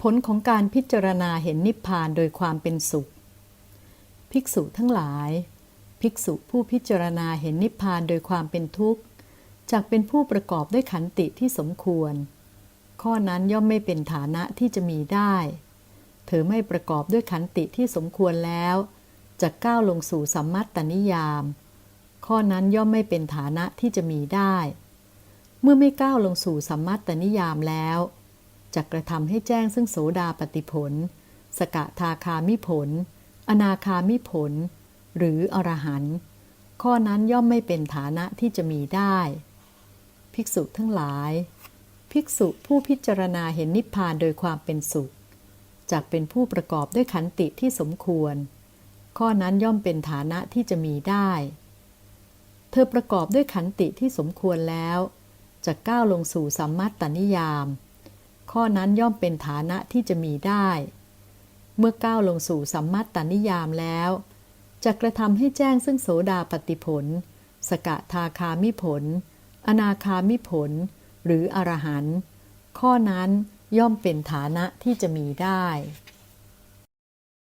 ผลของการพิจารณาเห็นนิพพานโดยความเป็นสุข ภิกษุทั้งหลาย ภิกษุผู้พิจารณาเห็นนิพพานโดยความเป็นทุกข์จากเป็นผู้ประกอบด้วยขันติที่สมควร ข้อนั้นย่อมไม่เป็นฐานะที่จะมีได้ เธอไม่ประกอบด้วยขันติที่สมควรแล้วจะก้าวลงสู่สัมมัตตนิยาม ข้อนั้นย่อมไม่เป็นฐานะที่จะมีได้ เมื่อไม่ก้าวลงสู่สัมมัตตนิยามแล้ว จะกระทำให้แจ้งซึ่งโสดาปฏิผล สกทาคามิผล อนาคามิผล หรืออรหันต์ข้อนั้นย่อมไม่เป็นฐานะที่จะมีได้ ภิกษุทั้งหลาย ภิกษุผู้พิจารณาเห็นนิพพานโดยความเป็นสุขจากเป็นผู้ประกอบด้วยขันติที่สมควร ข้อนั้นย่อมเป็นฐานะที่จะมีได้ เธอประกอบด้วยขันติที่สมควรแล้วจะก้าวลงสู่สัมมัตตนิยาม ข้อนั้นย่อมเป็นฐานะที่จะมีได้ เมื่อก้าวลงสู่สัมมัตตนิยามแล้วจะกระทำให้แจ้งซึ่งโสดาปฏิผล สกทาคามิผล อนาคามิผล หรืออรหันต์ข้อนั้นย่อมเป็นฐานะที่จะมีได้